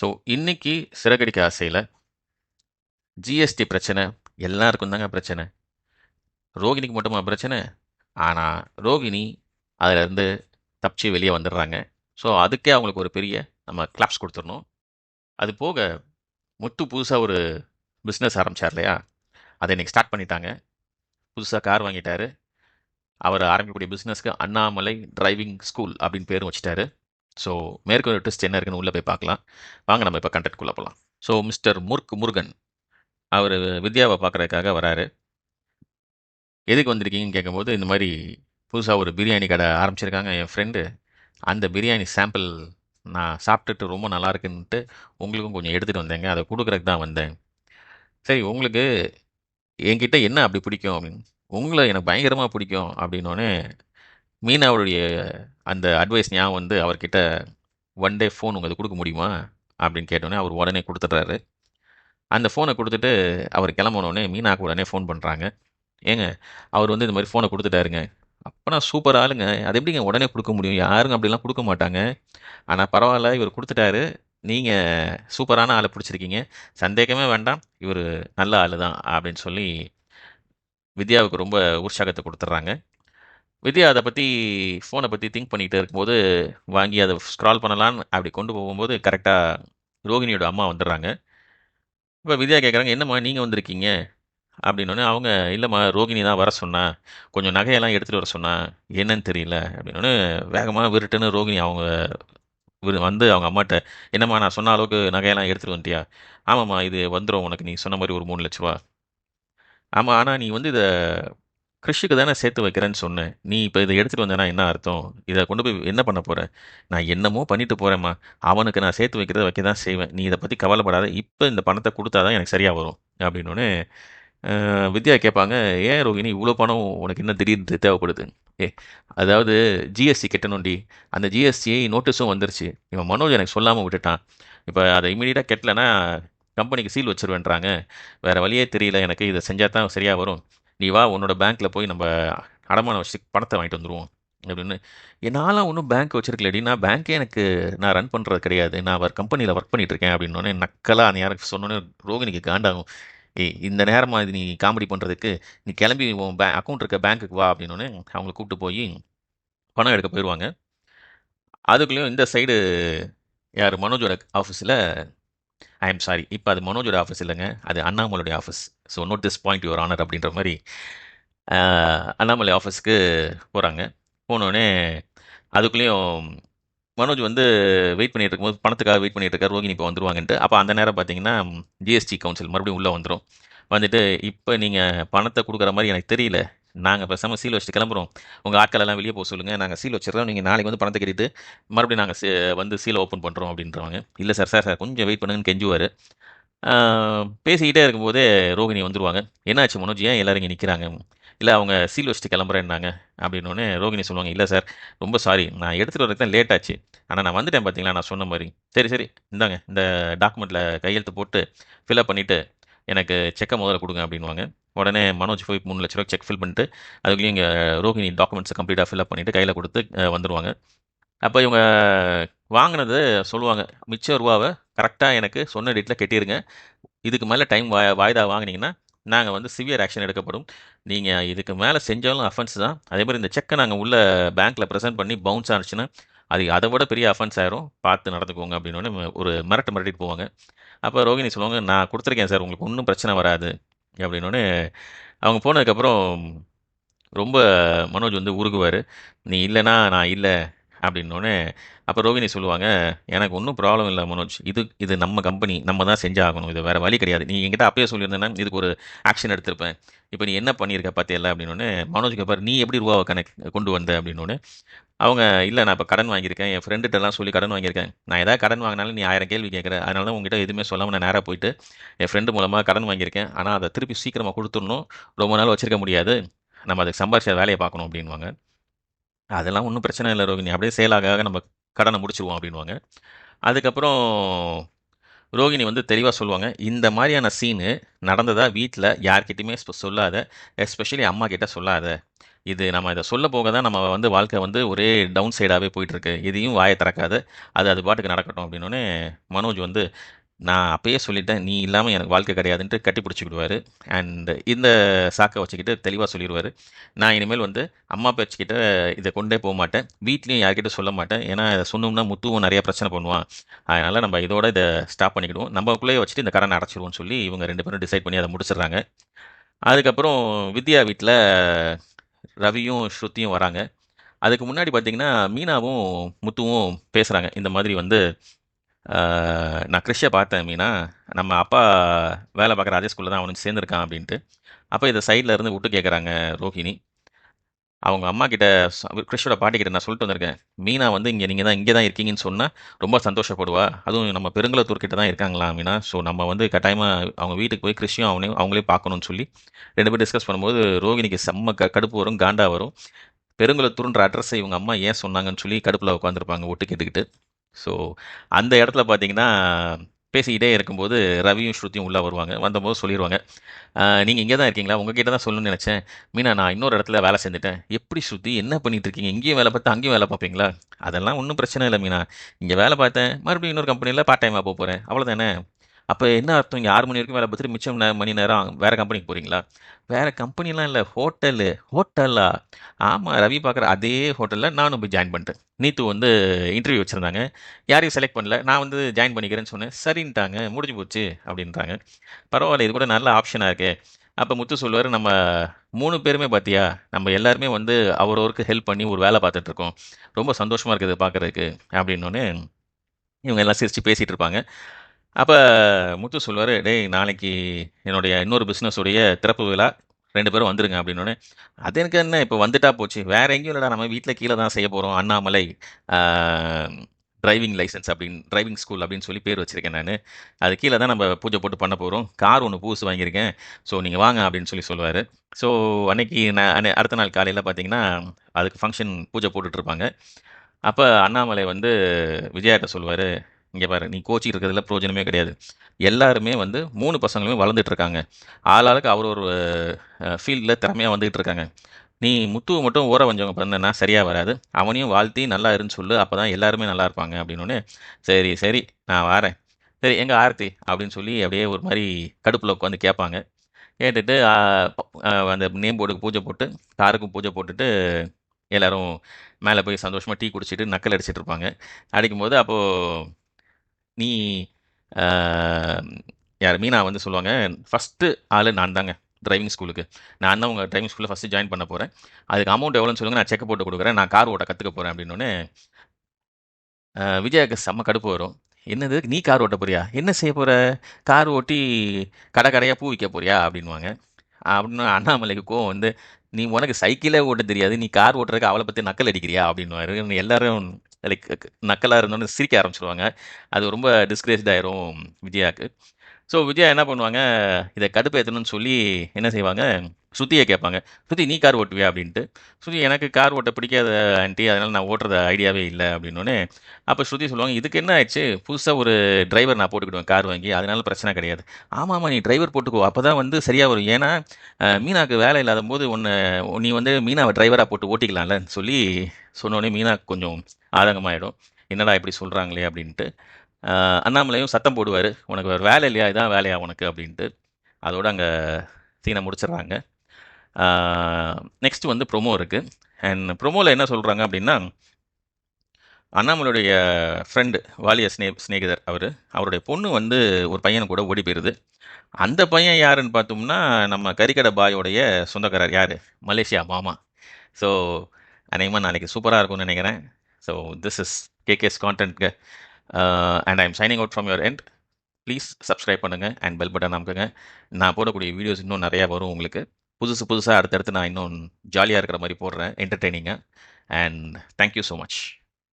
So இன்னைக்கு சிறகடிக்க ஆசையில் GST பிரச்சனை எல்லாருக்கும் தாங்க பிரச்சனை. ரோகிணிக்கு மட்டுமா பிரச்சனை? ஆனால் ரோகிணி அதிலேருந்து தப்பிச்சு வெளியே வந்துடுறாங்க. ஸோ அதுக்கே அவங்களுக்கு ஒரு பெரிய நம்ம கிளாப்ஸ் கொடுத்துடணும். அது போக முத்து புதுசாக ஒரு பிஸ்னஸ் ஆரம்பிச்சார் இல்லையா? அதை இன்னைக்கு ஸ்டார்ட் பண்ணிட்டாங்க. புதுசாக கார் வாங்கிட்டார். அவர் ஆரம்பிக்கக்கூடிய பிஸ்னஸ்க்கு அண்ணாமலை டிரைவிங் ஸ்கூல் அப்படின்னு பேரும் வச்சுட்டாரு. ஸோ மேற்கொண்டு ட்விஸ்ட் என்ன இருக்குன்னு உள்ளே போய் பார்க்கலாம். வாங்க நம்ம இப்போ கண்டென்ட்குள்ளே போகலாம் ஸோ மிஸ்டர் முர்க் முருகன் அவர் வித்யாவை பார்க்குறதுக்காக வராரு. எதுக்கு வந்திருக்கீங்கன்னு கேட்கும்போது இந்த மாதிரி புதுசாக ஒரு பிரியாணி கடை ஆரம்பிச்சிருக்காங்க என் ஃப்ரெண்டு அந்த பிரியாணி சாம்பிள் நான் சாப்பிட்டுட்டு ரொம்ப நல்லா இருக்குன்ட்டு உங்களுக்கும் கொஞ்சம் எடுத்துகிட்டு வந்தேங்க. அதை கொடுக்குறதுக்கு தான் வந்தேன். சரி உங்களுக்கு என்கிட்ட என்ன அப்படி பிடிக்கும் அப்படின்னு? உங்களை எனக்கு பயங்கரமாக பிடிக்கும் அப்படின்னோடனே மீனாவுடைய அந்த அட்வைஸ் ஞாபகம் வந்து அவர்கிட்ட ஒன் டே ஃபோன் உங்களுக்கு கொடுக்க முடியுமா? அப்படின்னு கேட்டோன்னே அவர் உடனே கொடுத்துட்றாரு. அந்த ஃபோனை கொடுத்துட்டு அவர் கிளம்பினோடனே மீனாக்கு உடனே ஃபோன் பண்ணுறாங்க ஏங்க அவர் வந்து இந்த மாதிரி ஃபோனை கொடுத்துட்டாருங்க. அப்போனா சூப்பர் ஆளுங்க. அது எப்படிங்க உடனே கொடுக்க முடியும்? யாருங்க அப்படிலாம் கொடுக்க மாட்டாங்க. ஆனால் பரவாயில்ல இவர் கொடுத்துட்டாரு. நீங்கள் சூப்பரான ஆளை பிடிச்சிருக்கீங்க. சந்தேகமே வேண்டாம். இவர் நல்ல ஆள் தான் அப்படின்னு சொல்லி வித்யாவுக்கு ரொம்ப உற்சாகத்தை கொடுத்துட்றாங்க. வித்யா அதை பற்றி ஃபோனை பற்றி திங்க் பண்ணிகிட்டு இருக்கும்போது வாங்கி அதை ஸ்க்ரால் பண்ணலான்னு அப்படி கொண்டு போகும்போது கரெக்டாக ரோகிணியோட அம்மா வந்துடுறாங்க. இப்போ வித்யா கேட்குறாங்க என்னம்மா நீங்கள் வந்திருக்கீங்க? அப்படின்னோடனே அவங்க இல்லைம்மா ரோகிணி தான் வர சொன்னா கொஞ்சம் நகையெல்லாம் எடுத்துகிட்டு வர சொன்னா என்னன்னு தெரியல. அப்படின்னோடனே வேகமாக விருட்டுன்னு ரோகிணி அவங்க விரு- வந்து அவங்க அம்மாட்ட என்னம்மா நான் சொன்ன அளவுக்கு நகையெல்லாம் எடுத்துகிட்டு வந்துட்டியா? ஆமாம்மா இது வந்துடும் உனக்கு நீ சொன்ன மாதிரி ஒரு மூணு லட்ச ரூபா. ஆமாம் ஆனால் நீ வந்து இதை கிறிஷுக்கு தானே சேர்த்து வைக்கிறேன்னு சொன்னேன். நீ இப்போ இதை எடுத்துகிட்டு வந்தேன்னா என்ன அர்த்தம்? இதை கொண்டு போய் என்ன பண்ண போகிறேன் நான் என்னமோ பண்ணிட்டு போகிறேம்மா அவனுக்கு நான் சேர்த்து வைக்கிறத வைக்க தான் செய்வேன். நீ இதை பற்றி கவலைப்படாத. இப்போ இந்த பணத்தை கொடுத்தா தான் எனக்கு சரியாக வரும். அப்படின்னோடனே வித்யா கேட்பாங்க ஏன் ரோகிணி இவ்வளோ பணம் உனக்கு என்ன திடீர்னு தேவைப்படுது? ஏ அதாவது ஜிஎஸ்டி கெட்டணும்டி. அந்த ஜிஎஸ்டி நோட்டீஸும் வந்துருச்சு. இவன் மனோஜ் எனக்கு சொல்லாமல் விட்டுட்டான். இப்போ அதை இமீடியட்டாக கெட்டலைன்னா கம்பெனிக்கு சீல் வச்சிருவேன்றாங்க. வேறு வழியே தெரியல. எனக்கு இதை செஞ்சால் தான் சரியாக வரும். நீ வா உன்னோட பேங்க்கில் போய் நம்ம அடமானம் வச்சு பணத்தை வாங்கிட்டு வந்துடுவோம் அப்படின்னு. என்னால் ஒன்றும் பேங்க் வச்சிருக்கலடி நான் பேங்க்கே எனக்கு நான் ரன் பண்ணுறது கிடையாது. நான் அவர் கம்பெனியில் ஒர்க் பண்ணிகிட்டு இருக்கேன் அப்படின்னோடனே நக்கலாக அந்த யாருக்கு சொன்னோன்னே ரோகிணிக்கு காண்டாகும். ஏய் இந்த நேரமாக இது நீ காமெடி பண்ணுறதுக்கு நீ கிளம்பி உன் பே அக்கௌண்ட் இருக்க பேங்க்குக்கு வா அப்படின்னோடனே அவங்கள கூப்பிட்டு போய் பணம் எடுக்க போயிடுவாங்க அதுக்குள்ளேயும் இந்த சைடு யார்? மனோஜோட ஆஃபீஸில் ஐ எம் சாரி இப்போ அது மனோஜோட ஆஃபீஸ் இல்லைங்க. அது அண்ணாமலையோட office so note this point your honour அப்படின்ற மாதிரி அண்ணாமலை ஆஃபீஸ்க்கு போகிறாங்க போனோடனே அதுக்குள்ளேயும் மனோஜ் வந்து வெயிட் பண்ணிட்டு இருக்கும்போது பணத்துக்காக வெயிட் பண்ணிட்டு இருக்கார் ரோகிணி இப்போ வந்துருவாங்கன்ட்டு. அப்போ அந்த நேரம் பார்த்தீங்கன்னா ஜிஎஸ்டி கவுன்சில் மறுபடியும் உள்ளே வந்துடும் வந்துட்டு இப்போ நீங்கள் பணத்தை கொடுக்குற மாதிரி எனக்கு தெரியல. நாங்கள் பேசாமல் சீல் வச்சுட்டு கிளம்புறோம். உங்கள் ஆட்கள் எல்லாம் வெளியே போக சொல்லுங்கள் நாங்கள் சீல் வச்சுருக்கோம் நீங்கள் நாளைக்கு வந்து பணத்தை கட்டிட்டு மறுபடியும் நாங்கள் வந்து சீலை ஓப்பன் பண்ணுறோம் அப்படின்றவாங்க. இல்லை சார் சார் சார் கொஞ்சம் வெயிட் பண்ணுங்கன்னு கெஞ்சுவார். பேசிக்கிட்டே இருக்கும்போதே ரோகிணி வந்துடுவாங்க என்னாச்சு மனோஜ்? ஏன் எல்லோரும் இங்கே நிற்கிறாங்க இல்லை அவங்க சீல் வச்சுட்டு கிளம்புறேன்னாங்க. அப்படின்னோடனே ரோகிணி சொல்லுவாங்க இல்லை சார் ரொம்ப சாரி நான் எடுத்துகிட்டு வரதுக்கு தான் லேட் ஆச்சு. ஆனால் நான் வந்துட்டேன் பார்த்தீங்களா நான் சொன்ன மாதிரி. சரி சரி. இந்தாங்க. இந்த டாக்குமெண்ட்டில் கையெழுத்து போட்டு ஃபில்அப் பண்ணிவிட்டு எனக்கு செக்கை முதல்ல கொடுங்க அப்படின்வாங்க உடனே மனோஜ் போய் மூணு லட்ச ரூபா செக் ஃபில் பண்ணிட்டு அதுக்குள்ளேயும் இங்கே ரோஹிணி டாக்குமெண்ட்ஸை கம்ப்ளீட்டாக ஃபில்அப் பண்ணிவிட்டு கையில் கொடுத்து வந்துடுவாங்க அப்போ இவங்க வாங்கினது சொல்லுவாங்க மிச்ச ரூபாவை கரெக்டாக எனக்கு சொன்ன டேட்டில் கட்டிடுங்க இதுக்கு மேலே டைம் வாய் வாய்தா வாங்கினீங்கன்னா நாங்கள் வந்து சிவியர் ஆக்ஷன் எடுக்கப்படும். நீங்கள் இதுக்கு மேலே செஞ்சாலும் அஃபென்ஸ் தான். அதே மாதிரி இந்த செக்கை நாங்கள் உள்ள பேங்க்கில் ப்ரெசென்ட் பண்ணி பவுன்ஸ் ஆனிச்சுன்னா அது அதை விட பெரிய அஃபென்ஸ் ஆயிரும். பார்த்து நடந்துக்கோங்க அப்படின்னு ஒரு மிரட்டு மிரட்டிட்டு போவாங்க. அப்போ ரோகிணி சொல்லுவாங்க நான் கொடுத்துருக்கேன் சார் உங்களுக்கு ஒன்றும் பிரச்சனை வராது. அப்படின்னோடனே அவங்க போனதுக்கப்புறம் ரொம்ப மனோஜ் வந்து உருகுவார். நீ இல்லைன்னா நான் இல்லை. அப்படின்னோடனே அப்போ ரோகிணி சொல்லுவாங்க எனக்கு ஒன்றும் ப்ராப்ளம் இல்லை மனோஜ். இது இது நம்ம கம்பெனி நம்ம தான் செஞ்சாகணும். இது வேறு வழி கிடையாது. நீ என்கிட்ட அப்பயே சொல்லியிருந்தேன்னா இதுக்கு ஒரு ஆக்ஷன் எடுத்திருப்பேன். இப்போ நீ என்ன பண்ணியிருக்க பார்த்தியல்ல அப்படின்னோடனே மனோஜ் கேப்பார் நீ எப்படி ரூபாவை கணக்கு கொண்டு வந்த? அப்படின்னோடனே அவங்க இல்லை நான் இப்போ கடன் வாங்கியிருக்கேன். என் ஃப்ரெண்டுகிட்டலாம் சொல்லி கடன் வாங்கியிருக்கேன். நான் ஏதாவது கடன் வாங்கினாலும் நீ ஆயிரம் கேள்வி கேட்குற. அதனால தான் உங்ககிட்ட எதுவுமே சொல்லாமல் நான் நேராக போயிட்டு என் ஃப்ரெண்டு மூலமாக கடன் வாங்கியிருக்கேன். ஆனால் அதை திருப்பி சீக்கிரமாக கொடுத்துடணும். ரொம்ப நாள் வச்சிருக்க முடியாது. நம்ம அதுக்கு சம்பாரிச்ச வேலையை பார்க்கணும் அப்படின்வாங்க அதெல்லாம் ஒன்றும் பிரச்சனை இல்லை ரோகிணி. அப்படியே சேலாக நம்ம கடனை முடிச்சிருவோம் அப்படின்வாங்க அதுக்கப்புறம் ரோகிணி வந்து தெளிவாக சொல்லுவாங்க இந்த மாதிரியான சீனு நடந்ததாக வீட்டில் யார்கிட்டையுமே சொல்லாத எஸ்பெஷலி அம்மா கிட்ட சொல்லாத. இது நம்ம இதை சொல்ல போக தான் நம்ம வந்து வாழ்க்கை வந்து ஒரே டவுன் சைடாகவே போயிட்டுருக்கு. இதையும் வாயை திறக்காது. அது அது பாட்டுக்கு நடக்கட்டும். அப்படின்னோடனே மனோஜ் வந்து நான் அப்பயே சொல்லிட்டேன். நீ இல்லாமல் எனக்கு வாழ்க்கை கிடையாதுன்ட்டு கட்டி பிடிச்சிக்கிடுவாரு அண்ட் இந்த சாக்கை வச்சுக்கிட்டு தெளிவாக சொல்லிடுவார் நான் இனிமேல் வந்து அம்மா பேச்சுக்கிட்ட இதை கொண்டே போக மாட்டேன் வீட்லேயும் யார்கிட்ட சொல்ல மாட்டேன். ஏன்னா இதை சொன்னோம்னா முத்துவும் நிறையா பிரச்சனை பண்ணுவான். அதனால் நம்ம இதோட இதை ஸ்டாப் பண்ணிக்கிடுவோம். நம்மக்குள்ளேயே வச்சுட்டு இந்த கடனை அடைச்சிடுவோம்னு சொல்லி இவங்க ரெண்டு பேரும் டிசைட் பண்ணி அதை முடிச்சுடுறாங்க. அதுக்கப்புறம் வித்யா வீட்டில் ரவியும், ஸ்ருத்தியும் வராங்க. அதுக்கு முன்னாடி பார்த்தீங்கன்னா, மீனாவும், முத்துவும் பேசுகிறாங்க இந்த மாதிரி வந்து நான் கிறிஷை பார்த்தேன் மீனா. நம்ம அப்பா வேலை பார்க்குற அதே ஸ்கூலில் தான் அவனுக்கு சேர்ந்துருக்கான் அப்படின்ட்டு அப்போ இதை சைடில் இருந்து விட்டு கேட்குறாங்க ரோஹிணி. அவங்க அம்மாகிட்ட ச கிரிஷோட பாட்டிகிட்ட நான் சொல்லிட்டு வந்திருக்கேன். மீனா வந்து இங்கே நீங்கள் தான் இங்கே தான் இருக்கீங்கன்னு சொன்னால் ரொம்ப சந்தோஷப்படுவா. அதுவும் நம்ம பெருங்குளத்தூர் கிட்ட தான் இருக்காங்களா மீனா. ஸோ நம்ம வந்து கட்டாயமாக அவங்க வீட்டுக்கு போய் கிறிஷியும் அவனையும் அவங்களையும் பார்க்கணும்னு சொல்லி ரெண்டு பேரும் டிஸ்கஸ் பண்ணும்போது ரோகிணிக்கு செம்ம க கடுப்பு வரும், காண்டா வரும். பெருங்குளத்தூர்ன்ற அட்ரஸை இவங்க அம்மா ஏன் சொன்னாங்கன்னு சொல்லி கடுப்பில் உட்காந்துருப்பாங்க ஒட்டு கேட்டுக்கிட்டு. ஸோ அந்த இடத்துல பார்த்தீங்கன்னா, பேசிக்கிட்டே இருக்கும்போது ரவியும், ஸ்ருதியும் உள்ளே வருவாங்க. வந்தபோது சொல்லிடுவாங்க நீங்கள் இங்கே தான் இருக்கீங்களா? உங்ககிட்ட தான் சொல்லணும்னு நினச்சேன் மீனா நான் இன்னொரு இடத்துல வேலை செஞ்சுட்டேன் எப்படி ஸ்ருதி என்ன பண்ணிட்டு இருக்கீங்க? இங்கேயும் வேலை பார்த்து அங்கேயும் வேலை பார்ப்பீங்களா? அதெல்லாம் ஒன்றும் பிரச்சனை இல்லை மீனா. இங்கே வேலை பார்த்தேன். மறுபடியும் இன்னொரு கம்பெனியில் பார்ட் டைமாக போக போகிறேன் அவ்வளோதானே. அப்போ என்ன அர்த்தம்? இங்கே ஆறு மணி வரைக்கும் வேலை பார்த்துட்டு மிச்சம் மணி நேரம் வேறு கம்பெனிக்கு போகிறீங்களா வேறு கம்பெனிலாம் இல்லை ஹோட்டலு. ஹோட்டலா? ஆமாம் ரவி பார்க்குற அதே ஹோட்டலில் நானும் போய் ஜாயின் பண்ணிட்டேன். நீத்து வந்து இன்டர்வியூ வச்சுருந்தாங்க யாரையும் செலக்ட் பண்ணல. நான் வந்து ஜாயின் பண்ணிக்கிறேன்னு சொன்னேன். சரின்ட்டாங்க. முடிஞ்சு போச்சு அப்படின்றாங்க பரவாயில்ல இது கூட நல்ல ஆப்ஷனாக இருக்குது அப்போ முத்து சொல்லுவாரு, நம்ம மூணு பேருமே பார்த்தியா, நம்ம எல்லாருமே வந்து அவரவருக்கு ஹெல்ப் பண்ணி ஒரு வேலை பார்த்துட்ருக்கோம் ரொம்ப சந்தோஷமாக இருக்குது பார்க்குறதுக்கு அப்படின்னோடனே இவங்க எல்லாம் சிரித்து பேசிகிட்டு இருப்பாங்க. அப்போ முத்து சொல்வார் டேய் நாளைக்கு என்னுடைய இன்னொரு பிஸ்னஸுடைய திறப்பு விழா. ரெண்டு பேரும் வந்துருங்க அப்படின்னோடனே அது எனக்கு என்ன இப்போ வந்துட்டா போச்சு. வேறு எங்கேயும் இல்லைடா நம்ம வீட்டில் கீழே தான் செய்ய போகிறோம் அண்ணாமலை டிரைவிங் லைசன்ஸ் அப்படின்னு டிரைவிங் ஸ்கூல் அப்படின்னு சொல்லி பேர் வச்சிருக்கேன் நான் அது கீழே தான் நம்ம பூஜை போட்டு பண்ண போகிறோம் கார் ஒன்று புதுசு வாங்கியிருக்கேன். ஸோ நீங்கள் வாங்க அப்படின்னு சொல்லி சொல்லுவார் ஸோ அன்னைக்கு நான் அடுத்த நாள் காலையில் பார்த்தீங்கன்னா, அதுக்கு ஃபங்க்ஷன் பூஜை போட்டுட்ருப்பாங்க இருப்பாங்க. அண்ணாமலை வந்து விஜயாட்ட சொல்லுவார் இங்கே பாரு நீ கோச்சிங் இருக்கிறதுல பிரயோஜனமே கிடையாது. எல்லாருமே வந்து மூணு பசங்களுமே வளர்ந்துட்டு இருக்காங்க. ஆளாளுக்கு அவர் ஒரு ஃபீல்டில் திறமையாக வந்துகிட்டு இருக்காங்க. நீ முத்துவை மட்டும் ஊற வஞ்சவங்க பண்ணனா சரியாக வராது. அவனையும் வாழ்த்தி நல்லா இருன்னு சொல்லு. அப்பதான் எல்லாருமே நல்லா இருப்பாங்க அப்படின்னு சரி, சரி நான் வாரேன். சரி எங்கள் ஆர்த்தி அப்படின்னு சொல்லி அப்படியே ஒரு மாதிரி கடுப்பில் உட்காந்து கேட்பாங்க. கேட்டுட்டு அந்த நேம் போர்டுக்கு பூஜை போட்டு, காருக்கும் பூஜை போட்டுட்டு, எல்லோரும் மேலே போய் சந்தோஷமாக டீ குடிச்சிட்டு நக்கல் அடிச்சிட்டு இருப்பாங்க. அடிக்கும்போது அப்போது நீ யார் மீனா வந்து சொல்லுவாங்க, ஃபஸ்ட்டு ஆளு நான் தாங்க டிரைவிங் ஸ்கூலுக்கு. நான் தான் உங்கள் டிரைவிங் ஸ்கூலில் ஃபஸ்ட்டு ஜாயின் பண்ண போகிறேன் அதுக்கு அமௌண்ட் எவ்வளோன்னு சொல்லுங்கள் நான் செக் போட்டு கொடுக்குறேன் நான் கார் ஓட்ட கற்றுக்க போகிறேன் அப்படின்னோடனே விஜயாவுக்கு செம்ம கடுப்பு வரும். என்னது நீ கார் ஓட்ட போறியா? என்ன செய்ய போகிற கார் ஓட்டி கடை கடையாக பூ விற்க போறியா? அப்படின்வாங்க அப்படின்னு அண்ணாமலைக்கு கோவம் வந்து, நீ உனக்கு சைக்கிளே ஓட்ட தெரியாது. நீ கார் ஓட்டுறதுக்கு அவளை பற்றி நக்கல் அடிக்கிறியா? அப்படின்வாரு எல்லாரும் லைக் uh, நக்கலாக இருந்தோனே சிரிக்க ஆரம்பிச்சிருவாங்க அது ரொம்ப டிஸ்கிரேஸ்ட் ஆயிரும் விஜயாவுக்கு ஸோ விஜயா என்ன பண்ணுவாங்க, இதை கடுப்பேற்றணும்னு சொல்லி என்ன செய்வாங்க, ஸ்ருதியை கேட்பாங்க. ஸ்ருதி நீ கார் ஓட்டுவியா? அப்படின்ட்டு ஸ்ருதி எனக்கு கார் ஓட்ட பிடிக்காத ஆண்டி அதனால் நான் ஓட்டுறது ஐடியாவே இல்லை அப்படின்னோடனே அப்போ ஸ்ருதி சொல்லுவாங்க, இதுக்கு என்ன ஆயிடுச்சு புதுசாக ஒரு டிரைவர் நான் போட்டுக்கிடுவேன் கார் வாங்கி. அதனால பிரச்சனை கிடையாது. ஆமாம் நீ டிரைவர் போட்டுக்கோ. அப்பதான் வந்து சரியாக வரும். ஏன்னா, மீனாவுக்கு மீனாக்கு வேலை இல்லாதம்போது ஒன்று நீ வந்து மீனாவை டிரைவராக போட்டு ஓட்டிக்கலாம்லன்னு சொல்லி சொன்னோடனே மீனா கொஞ்சம் ஆதங்கமாயிடும். என்னடா இப்படி சொல்கிறாங்களே அப்படின்ட்டு அண்ணாமலையும் சத்தம் போடுவார் உனக்கு வேற வேலை இல்லையா? இதான் வேலையா உனக்கு? அப்படின்ட்டு அதோடு அங்கே சீனை முடிச்சிடுறாங்க நெக்ஸ்ட் வந்து ப்ரோமோ இருக்குது அண்ட் ப்ரொமோவில் என்ன சொல்கிறாங்க அப்படின்னா அண்ணாமலையுடைய ஃப்ரெண்டு வாலிய ஸ்னே சிநேகிதர் அவர் அவருடைய பொண்ணு வந்து ஒரு பையன் கூட ஓடி போயிருது. அந்த பையன் யாருன்னு பார்த்தோம்னா, நம்ம கறிக்கடை பாயோடைய சொந்தக்காரர் யார் மலேசியா மாமா. ஸோ அநேகமாக நாளைக்கு சூப்பராக இருக்கும்னு நினைக்கிறேன் so this is KK's content, uh, and I'm signing signing out your your please subscribe பண்ணுங்க அண்ட் பெல் பட்டன் அமுக்குங்க. நான் போடக்கூடிய வீடியோஸ் இன்னும் நிறையா வரும் உங்களுக்கு. புதுசு புதுசாக அடுத்தடுத்து நான் இன்னும் ஜாலியாக இருக்கிற மாதிரி போடுறேன் என்டர்டெய்னிங்கா. And thank you so much.